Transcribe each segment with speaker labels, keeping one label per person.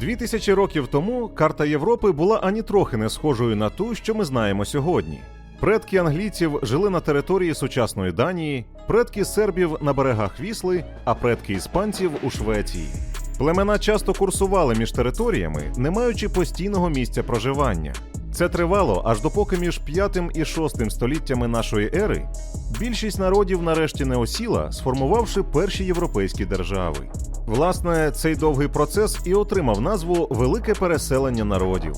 Speaker 1: Дві тисячі років тому карта Європи була ані трохи не схожою на ту, що ми знаємо сьогодні. Предки англійців жили на території сучасної Данії, предки сербів на берегах Вісли, а предки іспанців у Швеції. Племена часто курсували між територіями, не маючи постійного місця проживання. Це тривало аж допоки між 5 і 6 століттями нашої ери більшість народів нарешті не осіла, сформувавши перші європейські держави. Власне, цей довгий процес і отримав назву Велике переселення народів.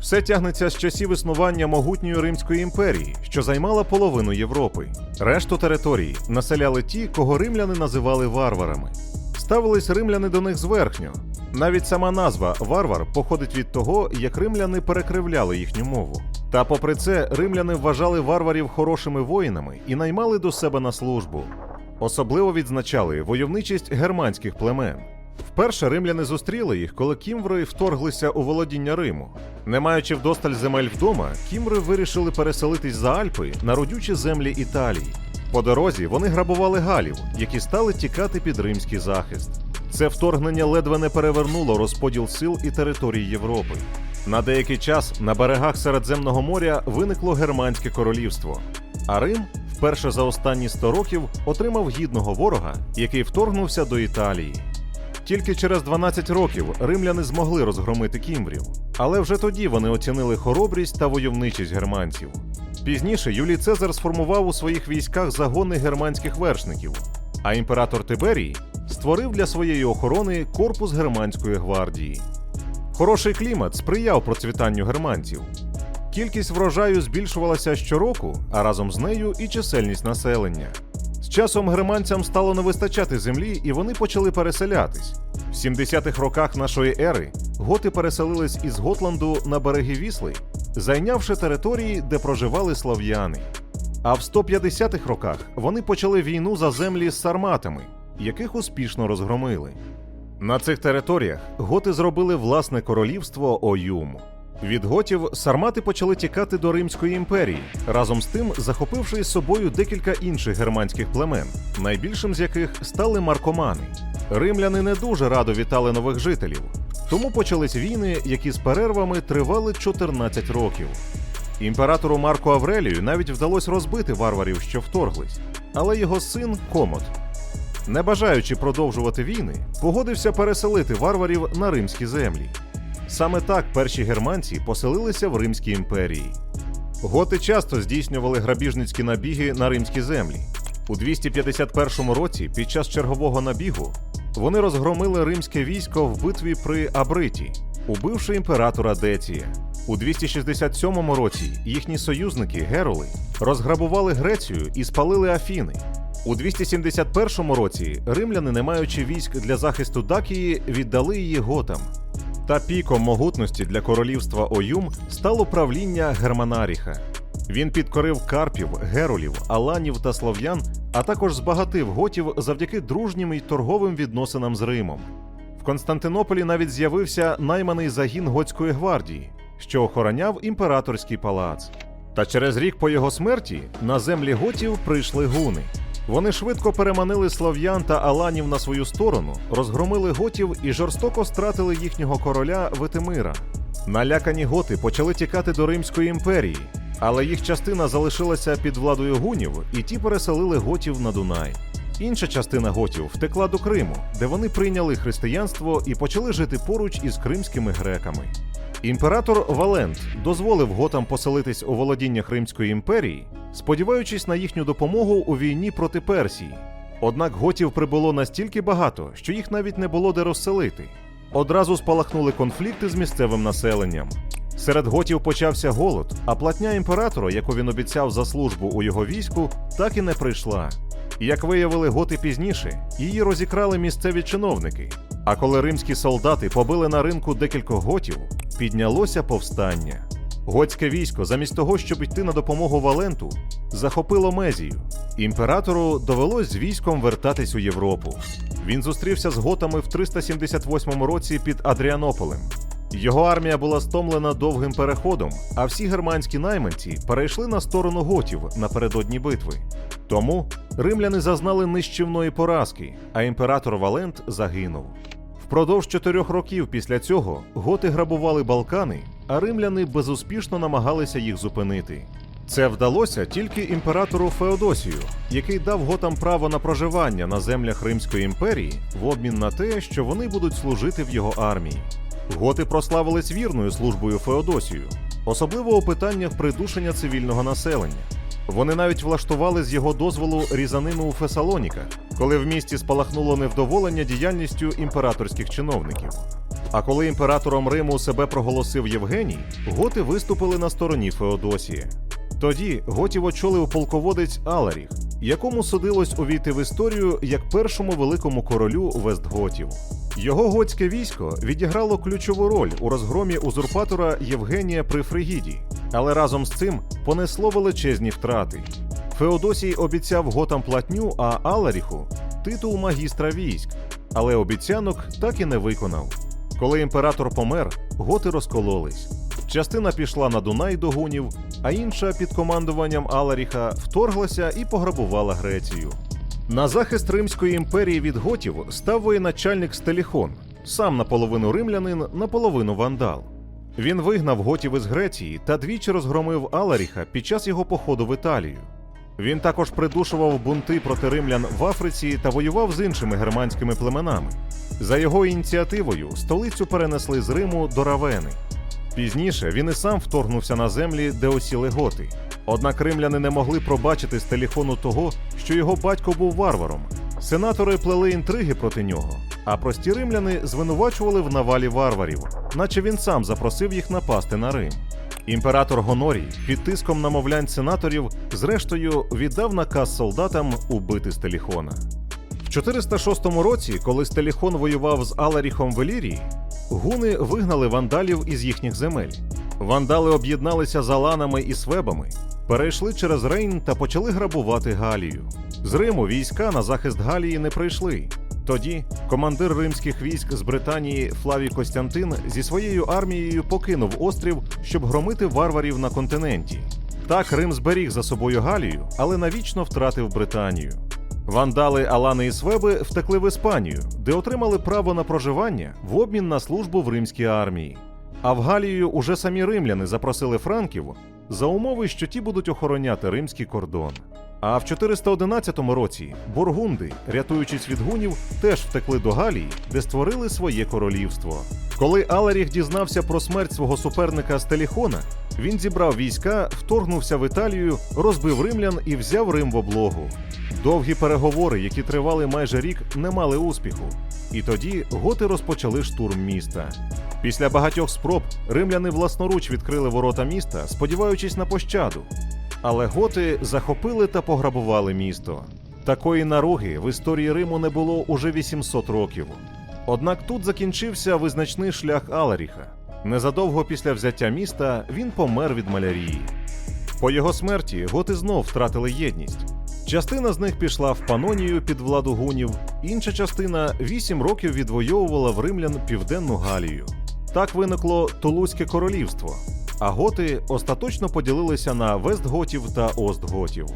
Speaker 1: Все тягнеться з часів існування могутньої Римської імперії, що займала половину Європи. Решту території населяли ті, кого римляни називали варварами. Ставились римляни до них зверхньо. Навіть сама назва варвар походить від того, як римляни перекривляли їхню мову. Та попри це, римляни вважали варварів хорошими воїнами і наймали до себе на службу. Особливо відзначали войовничість германських племен. Вперше римляни зустріли їх, коли кімври вторглися у володіння Риму. Не маючи вдосталь земель вдома, кімври вирішили переселитись за Альпи на родючі землі Італії. По дорозі вони грабували галів, які стали тікати під римський захист. Це вторгнення ледве не перевернуло розподіл сил і територій Європи. На деякий час на берегах Середземного моря виникло германське королівство, а Рим вперше за останні 100 років отримав гідного ворога, який вторгнувся до Італії. Тільки через 12 років римляни змогли розгромити кімврів, але вже тоді вони оцінили хоробрість та войовничість германців. Пізніше Юлій Цезар сформував у своїх військах загони германських вершників, а імператор Тиберій створив для своєї охорони корпус германської гвардії. Хороший клімат сприяв процвітанню германців. Кількість врожаю збільшувалася щороку, а разом з нею і чисельність населення. З часом германцям стало не вистачати землі, і вони почали переселятись. В 70-х роках нашої ери готи переселились із Готланду на береги Вісли, зайнявши території, де проживали слав'яни. А в 150-х роках вони почали війну за землі з сарматами, яких успішно розгромили. На цих територіях готи зробили власне королівство Оюм. Від готів сармати почали тікати до Римської імперії, разом з тим захопивши із собою декілька інших германських племен, найбільшим з яких стали маркомани. Римляни не дуже радо вітали нових жителів, тому почались війни, які з перервами тривали 14 років. Імператору Марку Аврелію навіть вдалося розбити варварів, що вторглись, але його син Комот, не бажаючи продовжувати війни, погодився переселити варварів на римські землі. Саме так перші германці поселилися в Римській імперії. Готи часто здійснювали грабіжницькі набіги на римські землі. У 251 році, під час чергового набігу, вони розгромили римське військо в битві при Абриті, убивши імператора Деція. У 267 році їхні союзники Героли розграбували Грецію і спалили Афіни. У 271 році римляни, не маючи військ для захисту Дакії, віддали її готам. Та піком могутності для королівства Оюм стало правління Германаріха. Він підкорив карпів, геролів, аланів та слов'ян, а також збагатив готів завдяки дружнім і торговим відносинам з Римом. В Константинополі навіть з'явився найманий загін готської гвардії, що охороняв імператорський палац. Та через рік по його смерті на землі готів прийшли гуни. Вони швидко переманили слов'ян та аланів на свою сторону, розгромили готів і жорстоко стратили їхнього короля Витимира. Налякані готи почали тікати до Римської імперії, але їх частина залишилася під владою гунів, і ті переселили готів на Дунай. Інша частина готів втекла до Криму, де вони прийняли християнство і почали жити поруч із кримськими греками. Імператор Валент дозволив готам поселитись у володіннях Римської імперії, сподіваючись на їхню допомогу у війні проти Персії. Однак готів прибуло настільки багато, що їх навіть не було де розселити. Одразу спалахнули конфлікти з місцевим населенням. Серед готів почався голод, а платня імператора, яку він обіцяв за службу у його війську, так і не прийшла. Як виявили готи пізніше, її розікрали місцеві чиновники. А коли римські солдати побили на ринку декількох готів, піднялося повстання. Готське військо, замість того, щоб йти на допомогу Валенту, захопило Мезію. Імператору довелось з військом вертатись у Європу. Він зустрівся з готами в 378 році під Адріанополем. Його армія була стомлена довгим переходом, а всі германські найманці перейшли на сторону готів напередодні битви. Тому римляни зазнали нищівної поразки, а імператор Валент загинув. Впродовж чотирьох років після цього готи грабували Балкани, а римляни безуспішно намагалися їх зупинити. Це вдалося тільки імператору Феодосію, який дав готам право на проживання на землях Римської імперії в обмін на те, що вони будуть служити в його армії. Готи прославились вірною службою Феодосію, особливо у питаннях придушення цивільного населення. Вони навіть влаштували з його дозволу різанину у Фесалоніках, коли в місті спалахнуло невдоволення діяльністю імператорських чиновників. А коли імператором Риму себе проголосив Євгеній, готи виступили на стороні Феодосія. Тоді готів очолив полководець Аларіх, якому судилось увійти в історію як першому великому королю Вестготів. Його готське військо відіграло ключову роль у розгромі узурпатора Євгенія при Фригіді, але разом з цим понесло величезні втрати. Феодосій обіцяв готам платню, а Аларіху титул магістра військ, але обіцянок так і не виконав. Коли імператор помер, готи розкололись. Частина пішла на Дунай до гунів, а інша під командуванням Аларіха вторглася і пограбувала Грецію. На захист Римської імперії від готів став воєначальник Стеліхон, сам наполовину римлянин, наполовину вандал. Він вигнав готів із Греції та двічі розгромив Аларіха під час його походу в Італію. Він також придушував бунти проти римлян в Африці та воював з іншими германськими племенами. За його ініціативою столицю перенесли з Риму до Равени. Пізніше він і сам вторгнувся на землі, де осіли готи. Однак римляни не могли пробачити Стеліхону того, що його батько був варваром. Сенатори плели інтриги проти нього, а прості римляни звинувачували в навалі варварів, наче він сам запросив їх напасти на Рим. Імператор Гонорій під тиском намовлянь сенаторів, зрештою, віддав наказ солдатам убити Стеліхона. В 406 році, коли Стеліхон воював з Аларіхом в Елірії, гуни вигнали вандалів із їхніх земель. Вандали об'єдналися з аланами і свебами, перейшли через Рейн та почали грабувати Галію. З Риму війська на захист Галії не прийшли. Тоді командир римських військ з Британії Флавій Костянтин зі своєю армією покинув острів, щоб громити варварів на континенті. Так Рим зберіг за собою Галію, але навічно втратив Британію. Вандали Алани і Свеби втекли в Іспанію, де отримали право на проживання в обмін на службу в римській армії. А в Галію уже самі римляни запросили франків за умови, що ті будуть охороняти римський кордон. А в 411 році бургунди, рятуючись від гунів, теж втекли до Галії, де створили своє королівство. Коли Аларіх дізнався про смерть свого суперника Стеліхона, він зібрав війська, вторгнувся в Італію, розбив римлян і взяв Рим в облогу. Довгі переговори, які тривали майже рік, не мали успіху. І тоді готи розпочали штурм міста. Після багатьох спроб римляни власноруч відкрили ворота міста, сподіваючись на пощаду. Але готи захопили та пограбували місто. Такої наруги в історії Риму не було уже 800 років. Однак тут закінчився визначний шлях Аларіха. Незадовго після взяття міста він помер від малярії. По його смерті готи знов втратили єдність. Частина з них пішла в Панонію під владу гунів, інша частина вісім років відвоювала в римлян південну Галію. Так виникло Тулузьке королівство, а готи остаточно поділилися на Вестготів та Остготів.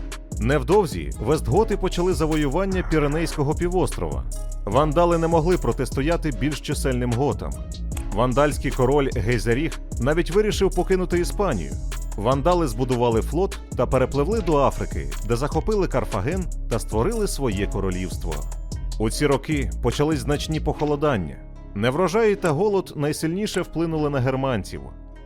Speaker 1: Невдовзі Вестготи почали завоювання Піренейського півострова. Вандали не могли протистояти більш чисельним готам. Вандальський король Гейзаріг навіть вирішив покинути Іспанію. Вандали збудували флот та перепливли до Африки, де захопили Карфаген та створили своє королівство. У ці роки почались значні похолодання. Неврожаї та голод найсильніше вплинули на германців.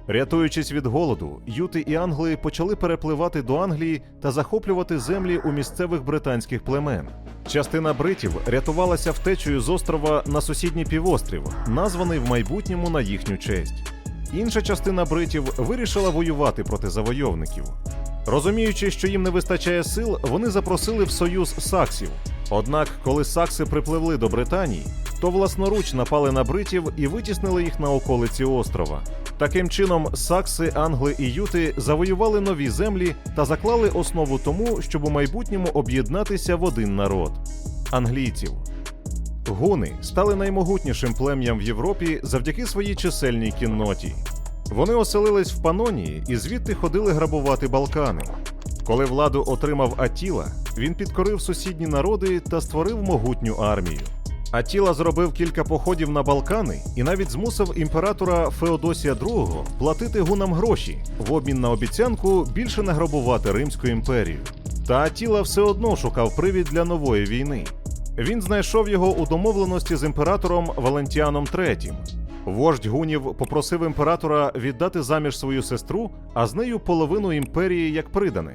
Speaker 1: Рятуючись від голоду, юти і англи почали перепливати до Англії та захоплювати землі у місцевих британських племен. Частина бритів рятувалася втечею з острова на сусідній півострів, названий в майбутньому на їхню честь. Інша частина бритів вирішила воювати проти завойовників. Розуміючи, що їм не вистачає сил, вони запросили в союз саксів. Однак, коли сакси припливли до Британії, то власноруч напали на бритів і витіснили їх на околиці острова. Таким чином, сакси, англи і юти завоювали нові землі та заклали основу тому, щоб у майбутньому об'єднатися в один народ англійців. Гуни стали наймогутнішим плем'ям в Європі завдяки своїй чисельній кінноті. Вони оселились в Панонії і звідти ходили грабувати Балкани. Коли владу отримав Атіла, він підкорив сусідні народи та створив могутню армію. Атіла зробив кілька походів на Балкани і навіть змусив імператора Феодосія II платити гунам гроші в обмін на обіцянку більше не грабувати Римську імперію. Та Атіла все одно шукав привід для нової війни. Він знайшов його у домовленості з імператором Валентіаном III. Вождь гунів попросив імператора віддати заміж свою сестру, а з нею половину імперії як придане.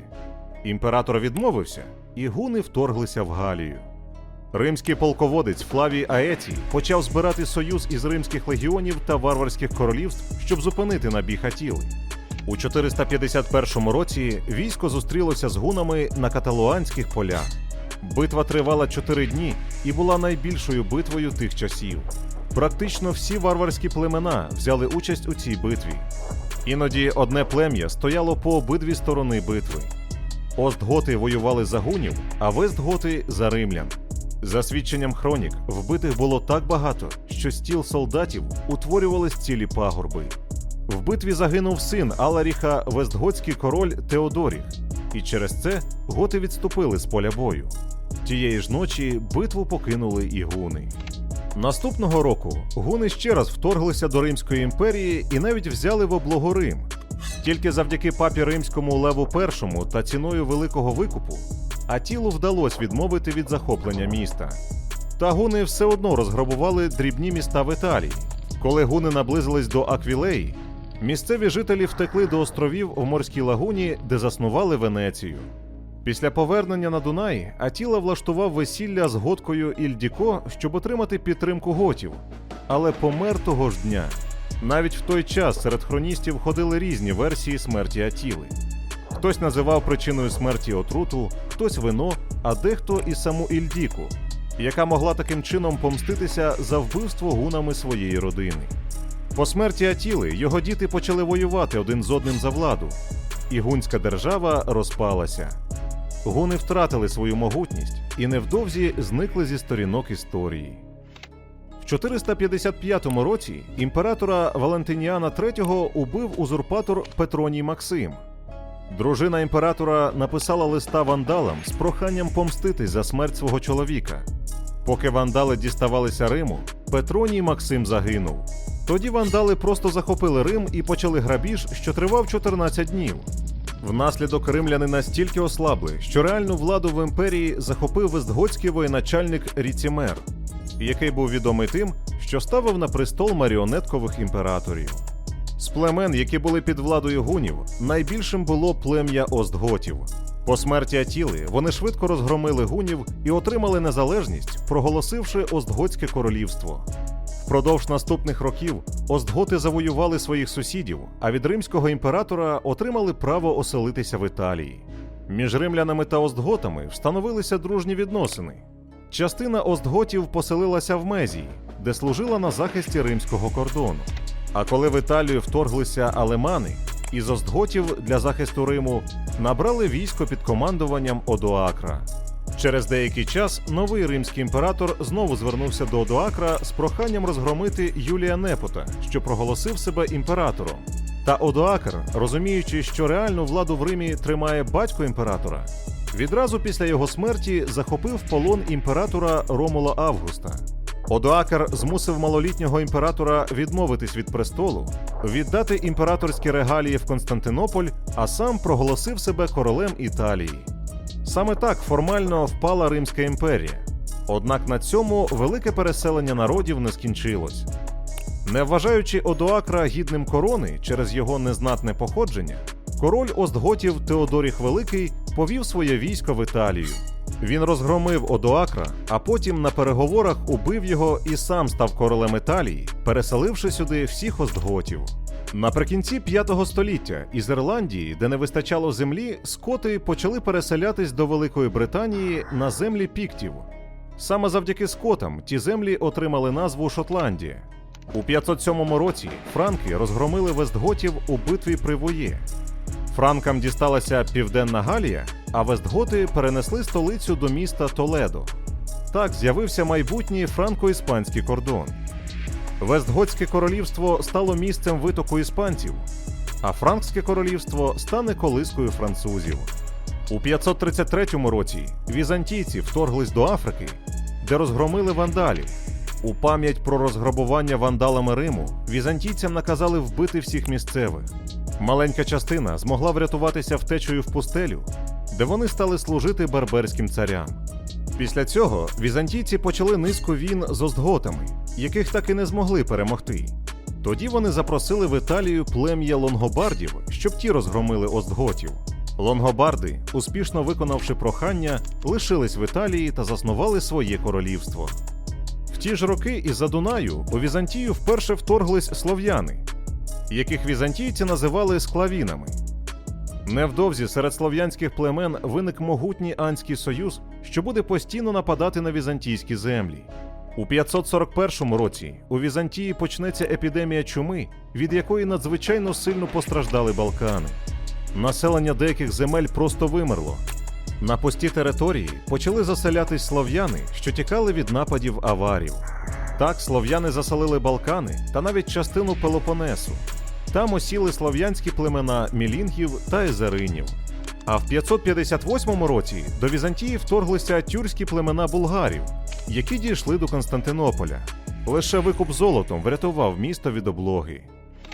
Speaker 1: Імператор відмовився, і гуни вторглися в Галію. Римський полководець Флавій Аетій почав збирати союз із римських легіонів та варварських королівств, щоб зупинити набіг Атіли. У 451 році військо зустрілося з гунами на каталуанських полях. Битва тривала чотири дні і була найбільшою битвою тих часів. Практично всі варварські племена взяли участь у цій битві. Іноді одне плем'я стояло по обидві сторони битви. Остготи воювали за гунів, а вестготи за римлян. За свідченням хронік, вбитих було так багато, що стіл солдатів утворювались цілі пагорби. В битві загинув син Аларіха Вестготський король Теодоріх, і через це готи відступили з поля бою. Тієї ж ночі битву покинули і гуни. Наступного року гуни ще раз вторглися до Римської імперії і навіть взяли в облогу Рим. Тільки завдяки папі римському Леву І та ціною великого викупу Атілу вдалося відмовити від захоплення міста. Та гуни все одно розграбували дрібні міста в Італії. Коли гуни наблизились до Аквілеї, місцеві жителі втекли до островів у морській лагуні, де заснували Венецію. Після повернення на Дунай Атіла влаштував весілля з готкою Ільдіко, щоб отримати підтримку готів, але помер того ж дня. Навіть в той час серед хроністів ходили різні версії смерті Атіли. Хтось називав причиною смерті отруту, хтось вино, а дехто і саму Ільдіку, яка могла таким чином помститися за вбивство гунами своєї родини. По смерті Атіли його діти почали воювати один з одним за владу, і гунська держава розпалася. Гуни втратили свою могутність і невдовзі зникли зі сторінок історії. В 455 році імператора Валентиніана III убив узурпатор Петроній Максим. Дружина імператора написала листа вандалам з проханням помститись за смерть свого чоловіка. Поки вандали діставалися Риму, Петроній Максим загинув. Тоді вандали просто захопили Рим і почали грабіж, що тривав 14 днів. Внаслідок римляни настільки ослабли, що реальну владу в імперії захопив вестготський воєначальник Ріцімер, який був відомий тим, що ставив на престол маріонеткових імператорів. З племен, які були під владою гунів, найбільшим було плем'я Остготів. По смерті Атіли вони швидко розгромили гунів і отримали незалежність, проголосивши Остготське королівство. Впродовж наступних років Остготи завоювали своїх сусідів, а від римського імператора отримали право оселитися в Італії. Між римлянами та Остготами встановилися дружні відносини. Частина Остготів поселилася в Мезії, де служила на захисті римського кордону. А коли в Італію вторглися алемани, із Остготів для захисту Риму набрали військо під командуванням Одоакра. Через деякий час новий римський імператор знову звернувся до Одоакра з проханням розгромити Юлія Непота, що проголосив себе імператором. Та Одоакр, розуміючи, що реальну владу в Римі тримає батько імператора, відразу після його смерті захопив полон імператора Ромула Августа. Одоакр змусив малолітнього імператора відмовитись від престолу, віддати імператорські регалії в Константинополь, а сам проголосив себе королем Італії. Саме так формально впала Римська імперія. Однак на цьому велике переселення народів не скінчилось. Не вважаючи Одоакра гідним корони через його незнатне походження, король Остготів Теодоріх Великий повів своє військо в Італію. Він розгромив Одоакра, а потім на переговорах убив його і сам став королем Італії, переселивши сюди всіх остготів. Наприкінці 5 століття із Ірландії, де не вистачало землі, скоти почали переселятись до Великої Британії на землі піктів. Саме завдяки скотам ті землі отримали назву Шотландія. У 507 році франки розгромили вестготів у битві при Воє. Франкам дісталася Південна Галія, а вестготи перенесли столицю до міста Толедо. Так з'явився майбутній франко-іспанський кордон. Вестготське королівство стало місцем витоку іспанців, а Франкське королівство стане колискою французів. У 533 році візантійці вторглись до Африки, де розгромили вандалів. У пам'ять про розграбування вандалами Риму візантійцям наказали вбити всіх місцевих. Маленька частина змогла врятуватися втечею в пустелю, де вони стали служити барберським царям. Після цього візантійці почали низку війн з остготами, яких так і не змогли перемогти. Тоді вони запросили в Італію плем'я лонгобардів, щоб ті розгромили остготів. Лонгобарди, успішно виконавши прохання, лишились в Італії та заснували своє королівство. В ті ж роки із-за Дунаю у Візантію вперше вторглись слов'яни, яких візантійці називали склавінами. Невдовзі серед слов'янських племен виник могутній Анський союз, що буде постійно нападати на візантійські землі. У 541 році у Візантії почнеться епідемія чуми, від якої надзвичайно сильно постраждали Балкани. Населення деяких земель просто вимерло. На пусті території почали заселятись слов'яни, що тікали від нападів аварів. Так слов'яни заселили Балкани та навіть частину Пелопонесу. Там осіли слов'янські племена мілінгів та езеринів. А в 558 році до Візантії вторглися тюркські племена булгарів, які дійшли до Константинополя. Лише викуп золотом врятував місто від облоги.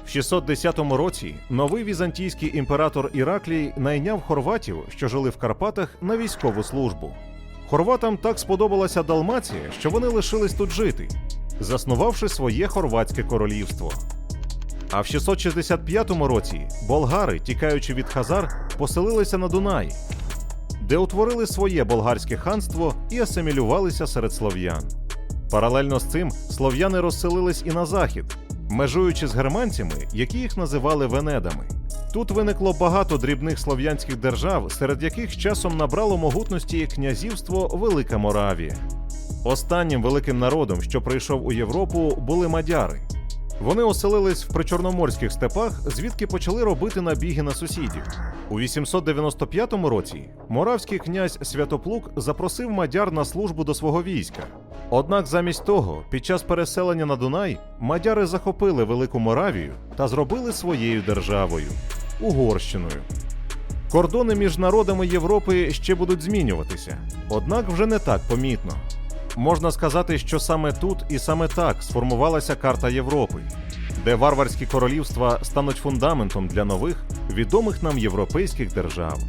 Speaker 1: В 610 році новий візантійський імператор Іраклій найняв хорватів, що жили в Карпатах, на військову службу. Хорватам так сподобалася Далмація, що вони лишились тут жити, заснувавши своє хорватське королівство. А в 665 році болгари, тікаючи від Хазар, поселилися на Дунаї, де утворили своє болгарське ханство і асимілювалися серед слов'ян. Паралельно з цим слов'яни розселились і на захід, межуючи з германцями, які їх називали венедами. Тут виникло багато дрібних слов'янських держав, серед яких з часом набрало могутності князівство Велика Моравія. Останнім великим народом, що прийшов у Європу, були мадяри. Вони оселились в причорноморських степах, звідки почали робити набіги на сусідів. У 895 році моравський князь Святоплук запросив мадяр на службу до свого війська. Однак замість того, під час переселення на Дунай, мадяри захопили Велику Моравію та зробили своєю державою Угорщиною. Кордони між народами Європи ще будуть змінюватися, однак вже не так помітно. Можна сказати, що саме тут і саме так сформувалася карта Європи, де варварські королівства стануть фундаментом для нових відомих нам європейських держав.